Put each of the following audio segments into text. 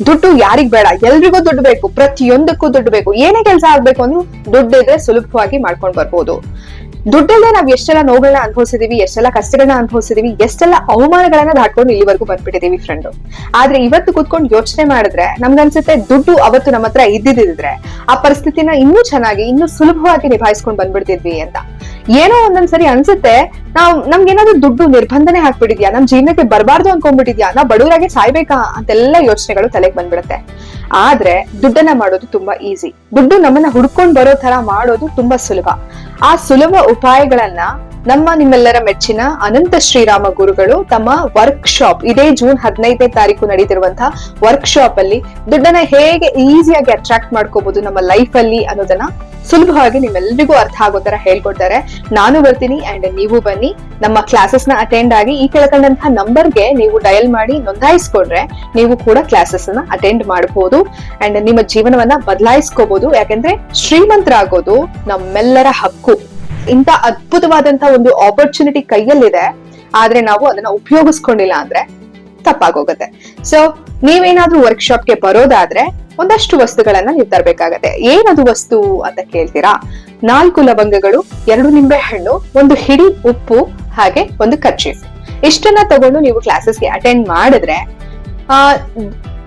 ದುಡ್ಡು ಯಾರಿಗ್ ಬೇಡ, ಎಲ್ರಿಗೂ ದುಡ್ಡು ಬೇಕು, ಪ್ರತಿಯೊಂದಕ್ಕೂ ದುಡ್ಡು ಬೇಕು. ಏನೇ ಕೆಲಸ ಆಗ್ಬೇಕು ಅಂದ್ರೆ ದುಡ್ಡು ಇದ್ರೆ ಸುಲಭವಾಗಿ ಮಾಡ್ಕೊಂಡ್ ಬರ್ಬೋದು. ದುಡ್ಡಲ್ಲೇ ನಾವ್ ಎಷ್ಟೆಲ್ಲ ನೋವುಗಳನ್ನ ಅನುಭವಿಸಿದೀವಿ, ಎಷ್ಟೆಲ್ಲ ಕಷ್ಟಗಳನ್ನ ಅನುಭವಿಸಿದೀವಿ, ಎಷ್ಟೆಲ್ಲ ಅವಮಾನಗಳನ್ನ ದಾಟ್ಕೊಂಡು ಇಲ್ಲಿವರೆಗೂ ಬಂದ್ಬಿಟ್ಟಿದೀವಿ ಫ್ರೆಂಡ್ ಆದ್ರೆ ಇವತ್ತು ಕುತ್ಕೊಂಡು ಯೋಚನೆ ಮಾಡಿದ್ರೆ ನಮ್ಗನ್ಸುತ್ತೆ ದುಡ್ಡು ಅವತ್ತು ನಮ್ಮ ಹತ್ರ ಆ ಪರಿಸ್ಥಿತಿನ ಇನ್ನೂ ಚೆನ್ನಾಗಿ, ಇನ್ನೂ ಸುಲಭವಾಗಿ ನಿಭಾಯಿಸ್ಕೊಂಡು ಬಂದ್ಬಿಡ್ತಿದ್ವಿ ಅಂತ. ಏನೋ ಒಂದೊಂದ್ಸರಿ ಅನ್ಸುತ್ತೆ, ನಾವ್ ನಮ್ಗೇನಾದ್ರೂ ದುಡ್ಡು ನಿರ್ಬಂಧನೆ ಹಾಕ್ಬಿಟ್ಟಿದ್ಯಾ, ನಮ್ ಜೀವನಕ್ಕೆ ಬರಬಾರ್ದು ಅನ್ಕೊಂಡ್ಬಿಟ್ಟಿದ್ಯಾ ನಾವ್ ಬಡವರಾಗಿ ಸಾಯ್ಬೇಕಾ ಅಂತೆಲ್ಲ ಯೋಚನೆಗಳು ತಲೆಗೆ ಬಂದ್ಬಿಡುತ್ತೆ. ಆದ್ರೆ ದುಡ್ಡನ್ನ ಮಾಡೋದು ತುಂಬಾ ಈಸಿ. ದುಡ್ಡು ನಮ್ಮನ್ನ ಹುಡ್ಕೊಂಡ್ ಬರೋ ತರ ಮಾಡೋದು ತುಂಬಾ ಸುಲಭ. ಆ ಸುಲಭ ಉಪಾಯಗಳನ್ನ ನಮ್ಮ ನಿಮ್ಮೆಲ್ಲರ ಮೆಚ್ಚಿನ ಅನಂತ ಶ್ರೀರಾಮ ಗುರುಗಳು ತಮ್ಮ ವರ್ಕ್ ಶಾಪ್ ಇದೇ ಜೂನ್ ಹದಿನೈದನೇ ತಾರೀಕು ನಡೀತಿರುವಂತಹ ವರ್ಕ್ ಶಾಪ್ ಅಲ್ಲಿ ದುಡ್ಡನ್ನ ಹೇಗೆ ಈಸಿಯಾಗಿ ಅಟ್ರಾಕ್ಟ್ ಮಾಡ್ಕೋಬಹುದು ನಮ್ಮ ಲೈಫ್ ಅಲ್ಲಿ ಅನ್ನೋದನ್ನ ಸುಲಭವಾಗಿ ನಿಮ್ಮೆಲ್ಲರಿಗೂ ಅರ್ಥ ಆಗೋ ತರ ಹೇಳ್ಕೊಡ್ತಾರೆ. ನಾನು ಬರ್ತೀನಿ ಅಂಡ್ ನೀವು ಬನ್ನಿ. ನಮ್ಮ ಕ್ಲಾಸಸ್ನ ಅಟೆಂಡ್ ಆಗಿ ಈ ಕೆಳಕಂಡಂತಹ ನಂಬರ್ಗೆ ನೀವು ಡಯಲ್ ಮಾಡಿ ನೋಂದಾಯಿಸ್ಕೊಂಡ್ರೆ ನೀವು ಕೂಡ ಕ್ಲಾಸಸ್ ಅನ್ನ ಅಟೆಂಡ್ ಮಾಡಬಹುದು ಅಂಡ್ ನಿಮ್ಮ ಜೀವನವನ್ನ ಬದಲಾಯಿಸ್ಕೋಬಹುದು ಯಾಕಂದ್ರೆ ಶ್ರೀಮಂತರಾಗೋದು ನಮ್ಮೆಲ್ಲರ ಹಕ್ಕು. ಇಂತ ಅದ್ಭುತವಾದಂತಹ ಒಂದು ಆಪರ್ಚುನಿಟಿ ಕೈಯಲ್ಲಿದೆ. ಆದ್ರೆ ನಾವು ಅದನ್ನ ಉಪಯೋಗಿಸ್ಕೊಂಡಿಲ್ಲ ಅಂದ್ರೆ ತಪ್ಪಾಗೋಗುತ್ತೆ. ಸೊ ನೀವೇನಾದ್ರೂ ವರ್ಕ್ಶಾಪ್ಗೆ ಬರೋದಾದ್ರೆ ಒಂದಷ್ಟು ವಸ್ತುಗಳನ್ನ ನೀವು ತರಬೇಕಾಗತ್ತೆ. ಏನದು ವಸ್ತು ಅಂತ ಕೇಳ್ತೀರಾ? ನಾಲ್ಕು ಲವಂಗಗಳು, ಎರಡು ನಿಂಬೆ ಹಣ್ಣು ಒಂದು ಹಿಡಿ ಉಪ್ಪು, ಹಾಗೆ ಒಂದು ಕರ್ಚೀಫ್. ಇಷ್ಟನ್ನ ತಗೊಂಡು ನೀವು ಕ್ಲಾಸಸ್ಗೆ ಅಟೆಂಡ್ ಮಾಡಿದ್ರೆ, ಆ,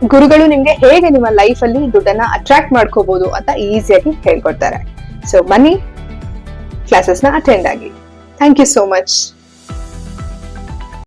ಗುರುಗಳು ನಿಮ್ಗೆ ಹೇಗೆ ನಿಮ್ಮ ಲೈಫ್ ಅಲ್ಲಿ ದುಡ್ಡನ್ನ ಅಟ್ರಾಕ್ಟ್ ಮಾಡ್ಕೋಬಹುದು ಅಂತ ಈಸಿಯಾಗಿ ಹೇಳ್ಕೊಡ್ತಾರೆ. ಸೊ ಬನ್ನಿ, ಕ್ಲಾಸಸ್ನ ಅಟೆಂಡ್ ಆಗಿ. Thank you so much